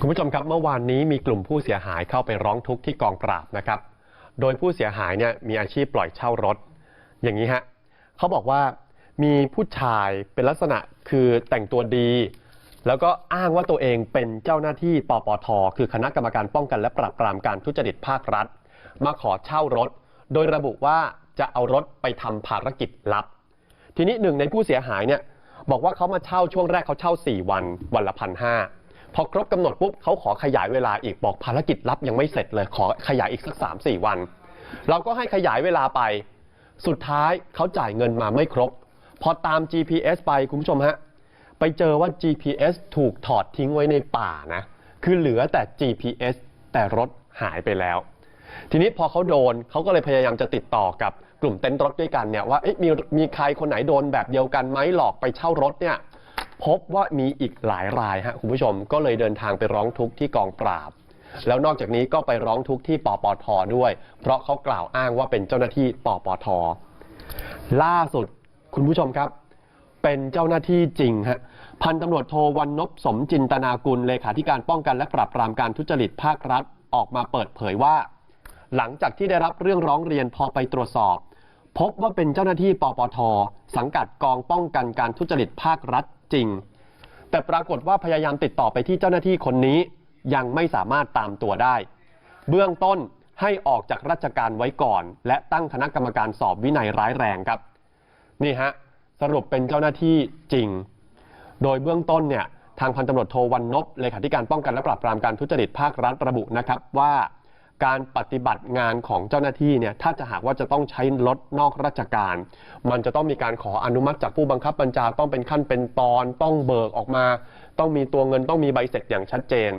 คุณผู้ชมครับเมื่อวานนี้มีกลุ่มผู้เสียหายเข้าไปร้องทุกข์ที่กองปราบนะครับ โดยผู้เสียหายเนี่ยมีอาชีพปล่อยเช่ารถ อย่างนี้ฮะเขาบอกว่ามีผู้ชายเป็นลักษณะคือแต่งตัวดี แล้วก็อ้างว่าตัวเองเป็นเจ้าหน้าที่ปปท คือคณะกรรมการป้องกันและปราบปรามการทุจริตภาครัฐ มาขอเช่ารถ โดยระบุว่าจะเอารถไปทำภารกิจลับ ทีนี้หนึ่งในผู้เสียหายเนี่ยบอกว่าเขามาเช่าช่วงแรกเขาเช่า 4 วันวันละพันห้า พอครบกำหนดปุ๊บเขาขอขยายเวลาอีกบอกภารกิจลับยังไม่เสร็จเลยขอขยายอีกสัก3 4วัน เราก็ให้ขยายเวลาไป สุดท้ายเขาจ่ายเงินมาไม่ครบ พอตาม GPS ไปคุณผู้ชมฮะไปเจอว่า GPS ถูกถอดทิ้งไว้ในป่านะคือเหลือแต่ GPS แต่รถหายไปแล้ว ทีนี้พอเขาโดนเขาก็เลยพยายามจะติดต่อกับกลุ่มเต็นท์รถด้วยกันเนี่ยว่ามีมีใครคนไหนโดนแบบเดียวกันไหมหลอกไปเช่ารถเนี่ย พบว่ามีอีกหลายรายฮะคุณผู้ชมก็เลยเดินทางไปร้องทุกข์ที่กองปราบ แล้วนอกจากนี้ก็ไปร้องทุกข์ที่ปปทด้วย เพราะเขากล่าวอ้างว่าเป็นเจ้าหน้าที่ปปท ล่าสุดคุณผู้ชมครับ เป็นเจ้าหน้าที่จริงฮะพันตำรวจโทวันนพสมจินตนากุลเลขาธิการป้องกันและปราบปรามการทุจริตภาครัฐออกมาเปิดเผยว่า หลังจากที่ได้รับเรื่องร้องเรียนพอไปตรวจสอบ พบว่าเป็นเจ้าหน้าที่ปปท สังกัดกองป้องกันการทุจริตภาครัฐ จริง แต่ปรากฏว่าพยายามติดต่อไปที่เจ้าหน้าที่คนนี้ยังไม่สามารถตามตัวได้ เบื้องต้นให้ออกจากราชการไว้ก่อน และตั้งคณะกรรมการสอบวินัยร้ายแรงครับ นี่ฮะสรุปเป็นเจ้าหน้าที่จริง โดยเบื้องต้นเนี่ยทางพันตำรวจโทวันนพเลขาธิการป้องกันและปราบปรามการทุจริตภาครัฐระบุนะครับว่า การปฏิบัติงานของเจ้าหน้าที่เนี่ยถ้าจะหากว่าจะต้องใช้รถนอกราชการ มันจะต้องมีการขออนุมัติจากผู้บังคับบัญชาต้องเป็นขั้นเป็นตอนต้องเบิกออกมา ต้องมีตัวเงินต้องมีใบเสร็จอย่างชัดเจน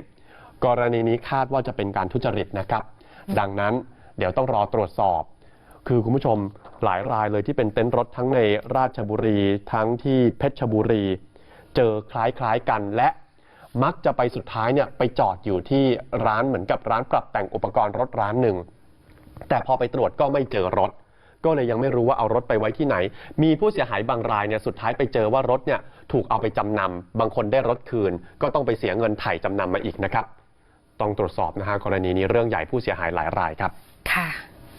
กรณีนี้คาดว่าจะเป็นการทุจริตนะครับ ดังนั้นเดี๋ยวต้องรอตรวจสอบ คือคุณผู้ชมหลายรายเลยที่เป็นเต็นท์รถทั้งในราชบุรีทั้งที่เพชรบุรี เจอคล้ายๆกันและ มักจะไปสุดท้ายเนี่ยไปจอดอยู่ที่ร้านเหมือนกับร้านปรับแต่งอุปกรณ์รถร้านหนึ่ง แต่พอไปตรวจก็ไม่เจอรถ ก็เลยยังไม่รู้ว่าเอารถไปไว้ที่ไหน มีผู้เสียหายบางรายเนี่ยสุดท้ายไปเจอว่ารถเนี่ยถูกเอาไปจำนำบางคนได้รถคืน ก็ต้องไปเสียเงินไถ่จำนำมาอีกนะครับ ต้องตรวจสอบนะฮะกรณีนี้เรื่องใหญ่ผู้เสียหายหลายรายครับ ค่ะ